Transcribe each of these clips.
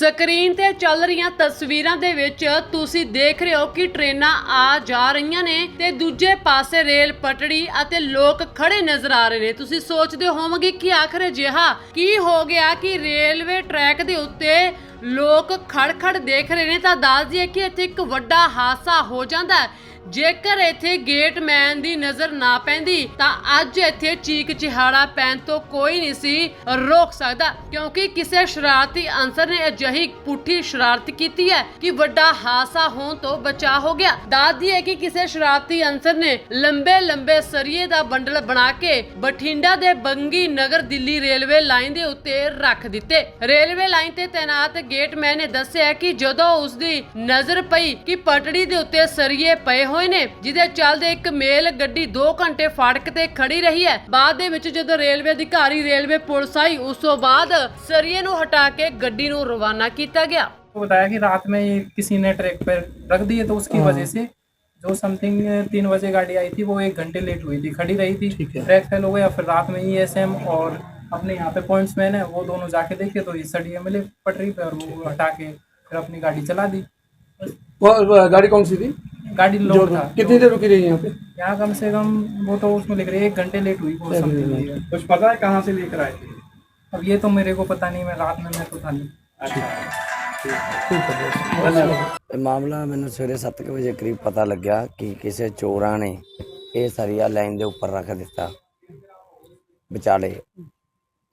Screen ਤੇ ਚੱਲ ਰਹੀਆਂ ਤਸਵੀਰਾਂ ਦੇ ਵਿੱਚ ਤੁਸੀਂ ਦੇਖ ਰਹੇ ਹੋ ਕਿ ਟ੍ਰੇਨਾਂ ਆ ਜਾ ਰਹੀਆਂ ਨੇ ਤੇ ਦੂਜੇ ਪਾਸੇ ਰੇਲ ਪਟੜੀ ਅਤੇ ਲੋਕ ਖੜੇ ਨਜ਼ਰ ਆ ਰਹੇ ਨੇ। ਤੁਸੀਂ ਸੋਚਦੇ ਹੋਵੋਗੇ ਕਿ ਆਖਰ ਅਜਿਹਾ ਕੀ ਹੋ ਗਿਆ ਕਿ ਰੇਲਵੇ ਟਰੈਕ ਦੇ ਉੱਤੇ ਲੋਕ ਖੜ-ਖੜ ਦੇਖ ਰਹੇ ਨੇ? ਤਾਂ ਦੱਸ ਦਈਏ ਕਿ ਇੱਥੇ ਇੱਕ ਵੱਡਾ ਹਾਦਸਾ ਹੋ ਜਾਂਦਾ ਹੈ। ਜੇਕਰ ਇੱਥੇ ਗੇਟਮੈਨ ਦੀ ਨਜ਼ਰ ਨਾ ਪੈਂਦੀ, ਤਾਂ ਅੱਜ ਇੱਥੇ ਚੀਕ ਚਿਹਾੜਾ ਪੈਣ ਤੋਂ ਕੋਈ ਨਹੀਂ ਸੀ ਰੋਕ ਸਕਦਾ, ਕਿਉਂਕਿ ਕਿਸੇ ਸ਼ਰਾਰਤੀ ਅਨਸਰ ਨੇ ਅਜਿਹੀ ਪੁੱਠੀ ਸ਼ਰਾਰਤ ਕੀਤੀ ਹੈ ਕਿ ਵੱਡਾ ਹਾਦਸਾ ਹੋਣ ਤੋਂ ਬਚਾ ਹੋ ਗਿਆ। ਦੱਸਦੀ ਹੈ ਕਿ ਕਿਸੇ ਸ਼ਰਾਰਤੀ ਅਨਸਰ ਨੇ ਲੰਬੇ ਲੰਬੇ ਸਰੀਏ ਦਾ ਬੰਡਲ ਬਣਾ ਕੇ ਬਠਿੰਡਾ ਦੇ ਬੰਗੀ ਨਗਰ ਦਿੱਲੀ ਰੇਲਵੇ ਲਾਈਨ ਦੇ ਉੱਤੇ ਰੱਖ ਦਿੱਤੇ। ਰੇਲਵੇ ਲਾਈਨ ਤੇ ਤਾਇਨਾਤ ਗੇਟਮੈਨ ਨੇ ਦੱਸਿਆ ਕਿ ਜਦੋਂ ਉਸ ਦੀ ਨਜ਼ਰ ਪਈ ਕਿ ਪਟੜੀ ਦੇ ਉੱਤੇ ਸਰੀਏ ਪਏ ਹੋਏ ਨੇ ਜਿਹਦੇ ਚੱਲਦੇ ਇੱਕ ਮੇਲ ਗੱਡੀ 2 ਘੰਟੇ ਫਾਟਕ ਤੇ ਖੜੀ ਰਹੀ ਹੈ ਬਾਅਦ ਦੇ ਵਿੱਚ ਜਦੋਂ ਰੇਲਵੇ ਅਧਿਕਾਰੀ ਰੇਲਵੇ ਪੁਲਿਸ ਆਈ ਉਸ ਤੋਂ ਬਾਅਦ ਸਰੀਏ ਨੂੰ ਹਟਾ ਕੇ ਗੱਡੀ ਨੂੰ ਰਵਾਨਾ ਕੀਤਾ ਗਿਆ को बताया कि रात में ये किसी ने ट्रैक पर रख दिए तो उसकी वजह से जो समथिंग तीन बजे गाड़ी आई थी वो एक घंटे लेट हुई थी खड़ी रही थी ट्रैक फेल हो गया फिर रात में ई एस एम और अपने यहाँ पे पॉइंट्समैन है वो दोनों जाके देखे तो ये सड़िए मिले पटरी पे और वो हटा के फिर अपनी गाड़ी चला दी वो वो गाड़ी कौन सी थी गाड़ी जो लोड था कितनी देर रुकी रही यहाँ पे यहाँ कम से कम वो तो उसमें लिख रही है एक घंटे लेट हुई वो समथिंग कुछ पता है कहाँ से लेकर आए थे अब ये तो मेरे को पता नहीं मैं रात में मैं तो था नहीं ਇਹ ਮਾਮਲਾ ਮੈਨੂੰ ਸਵੇਰੇ 7:00 ਵਜੇ ਕਰੀਬ ਪਤਾ ਲੱਗਿਆ ਕਿ ਕਿਸੇ ਚੋਰਾਂ ਨੇ ਇਹ ਸਰੀਆ ਲਾਈਨ ਦੇ ਉੱਪਰ ਰੱਖ ਦਿੱਤਾ ਵਿਚਾਲੇ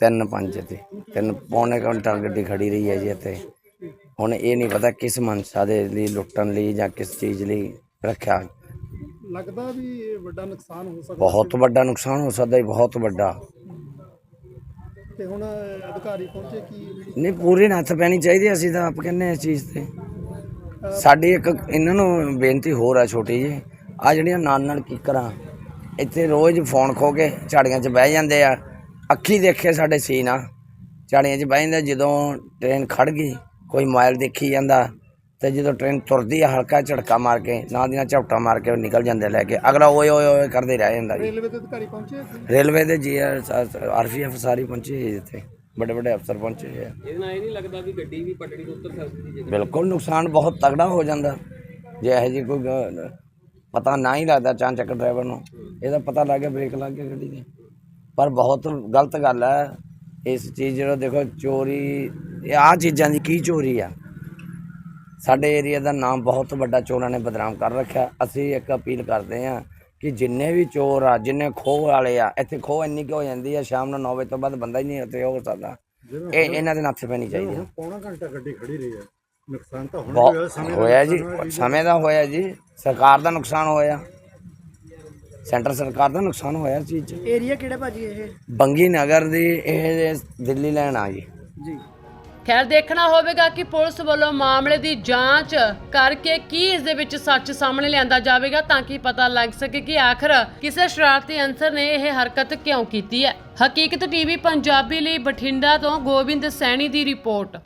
ਤਿੰਨ ਪੰਜ ਤੇ ਤਿੰਨ ਪੌਣੇ ਘੰਟਾ ਗੱਡੀ ਖੜੀ ਰਹੀ ਹੈ ਜੀ ਇੱਥੇ ਹੁਣ ਇਹ ਨਹੀਂ ਪਤਾ ਕਿਸ ਮਨਸ਼ਾ ਦੇ ਲਈ ਲੁੱਟਣ ਲਈ ਜਾਂ ਕਿਸ ਚੀਜ਼ ਲਈ ਰੱਖਿਆ। ਲੱਗਦਾ ਵੀ ਇਹ ਵੱਡਾ ਨੁਕਸਾਨ ਹੋ ਸਕਦਾ ਬਹੁਤ ਵੱਡਾ ਨੁਕਸਾਨ ਹੋ ਸਕਦਾ ਹੈ ਬਹੁਤ ਵੱਡਾ। ਤੇ ਹੁਣ ਅਧਿਕਾਰੀ ਪਹੁੰਚੇ ਕੀ? ਨਹੀਂ ਪੂਰੀ ਨੱਥ ਪੈਣੀ ਚਾਹੀਦੀ ਅਸੀਂ ਤਾਂ ਆਪ ਕਹਿੰਦੇ ਹਾਂ ਇਸ ਚੀਜ਼ ਤੇ। ਸਾਡੀ ਇੱਕ ਇਹਨਾਂ ਨੂੰ ਬੇਨਤੀ ਹੋਰ ਆ ਛੋਟੀ ਜੀ ਆ ਜਿਹੜੀਆਂ ਨਾਲ ਨਾਲ ਕੀਕਰਾਂ ਇੱਥੇ ਰੋਜ਼ ਫੋਨ ਖੋ ਕੇ ਝਾੜੀਆਂ 'ਚ ਬਹਿ ਜਾਂਦੇ ਆ। ਅੱਖੀ ਦੇਖੇ ਸਾਡੇ ਸੀਨ ਆ ਝਾੜੀਆਂ 'ਚ ਬਹਿ ਜਾਂਦੇ ਜਦੋਂ ਟ੍ਰੇਨ ਖੜ ਗਈ ਕੋਈ ਮੋਬਾਈਲ ਦੇਖੀ ਜਾਂਦਾ ਤੇ ਜਦੋਂ ਟ੍ਰੇਨ ਤੁਰਦੀ ਆ ਹਲਕਾ ਝਟਕਾ ਮਾਰ ਕੇ ਨਾਲ ਦੀਆਂ ਝਪਟਾ ਮਾਰ ਕੇ ਉਹ ਨਿਕਲ ਜਾਂਦੇ ਲੈ ਕੇ। ਅਗਲਾ ਓਏ ਓਏ ਓਏ ਕਰਦੇ ਰਹਿ ਜਾਂਦਾ ਜੀ। ਰੇਲਵੇ ਦੇ ਅਧਿਕਾਰੀ ਪਹੁੰਚੇ ਰੇਲਵੇ ਦੇ ਜੀ ਆਰਪੀਐਫ ਸਾਰੀ ਪਹੁੰਚੇ ਜੀ ਇੱਥੇ। ਵੱਡੇ ਵੱਡੇ ਅਫਸਰ ਪਹੁੰਚੇ ਹੋਏ ਆ। ਇਹਦੇ ਨਾਲ ਇਹ ਨਹੀਂ ਲੱਗਦਾ ਵੀ ਗੱਡੀ ਵੀ ਪਟੜੀ ਤੋਂ ਉੱਤਰ ਸਕਦੀ ਜੇ ਬਿਲਕੁਲ ਨੁਕਸਾਨ ਬਹੁਤ ਤਗੜਾ ਹੋ ਜਾਂਦਾ। ਜੇ ਇਹ ਜੀ ਕੋਈ ਗ- ਪਤਾ ਨਾ ਹੀ ਲੱਗਦਾ ਚਾਂਚਕ ਡਰਾਈਵਰ ਨੂੰ। ਇਹਦਾ ਪਤਾ ਲੱਗ ਗਿਆ ਬ੍ਰੇਕ ਲੱਗ ਗਿਆ ਗੱਡੀ ਦੇ। ਪਰ ਬਹੁਤ ਗਲਤ ਗੱਲ ਹੈ ਇਸ ਚੀਜ਼ ਜਿਹੜਾ ਦੇਖੋ ਚੋਰੀ ਇਹ ਆ ਚੀਜ਼ਾਂ ਦੀ ਕੀ ਚੋਰੀ ਆ? ਸਾਡੇ ਏਰੀਆ ਦਾ ਨਾਮ ਬਹੁਤ ਵੱਡਾ ਚੋਰਾਂ ਨੇ ਬਦਨਾਮ ਕਰ ਰੱਖਿਆ। ਅਸੀਂ ਇੱਕ ਅਪੀਲ ਕਰਦੇ ਹਾਂ ਕਿ ਜਿੰਨੇ ਵੀ ਚੋਰ ਆ ਜਿੰਨੇ ਖੋਹ ਵਾਲੇ ਆ ਇੱਥੇ ਖੋਹ ਇੰਨੀ ਕੁ ਹੋ ਜਾਂਦੀ ਆ ਸ਼ਾਮ ਨੂੰ 9 ਵਜੇ ਤੋਂ ਬਾਅਦ ਬੰਦਾ ਹੀ ਨਹੀਂ ਉੱਥੇ ਹੋ ਸਕਦਾ। ਇਹ ਇਹਨਾਂ ਦੇ ਨੱਥ ਪੈਣੀ ਚਾਹੀਦੀ ਆ। ਪੌਣਾ ਘੰਟਾ ਗੱਡੀ ਖੜੀ ਰਹੀ ਹੈ ਨੁਕਸਾਨ ਤਾਂ ਬਹੁਤ ਹੋਇਆ ਜੀ ਸਮੇਂ ਦਾ ਹੋਇਆ ਜੀ। ਸਰਕਾਰ ਦਾ ਨੁਕਸਾਨ ਹੋਇਆ। ਸੈਂਟਰ ਸਰਕਾਰ ਦਾ ਨੁਕਸਾਨ ਹੋਇਆ ਇਸ ਚੀਜ਼ ਏਰੀਆ ਕਿਹੜਾ ਭਾਜੀ ਇਹ? ਬੰਗੀ ਨਗਰ ਦੀ ਇਹ ਦਿੱਲੀ ਲੈਣ ਆ ਜੀ। ਜੀ। ਖੈਰ ਦੇਖਣਾ ਹੋਵੇਗਾ ਕਿ ਪੁਲਿਸ ਵੱਲੋਂ ਮਾਮਲੇ ਦੀ ਜਾਂਚ ਕਰਕੇ ਕੀ ਇਸ ਦੇ ਵਿੱਚ ਸੱਚ ਸਾਹਮਣੇ ਲਿਆਂਦਾ ਜਾਵੇਗਾ ਤਾਂ ਕਿ ਪਤਾ ਲੱਗ ਸਕੇ ਕਿ ਆਖਰ ਕਿਸੇ ਸ਼ਰਾਰਤੀ ਅਨਸਰ ਨੇ ਇਹ ਹਰਕਤ ਕਿਉਂ ਕੀਤੀ ਹੈ। ਹਕੀਕਤ ਟੀਵੀ ਪੰਜਾਬੀ ਲਈ ਬਠਿੰਡਾ ਤੋਂ ਗੋਬਿੰਦ ਸੈਣੀ ਦੀ ਰਿਪੋਰਟ।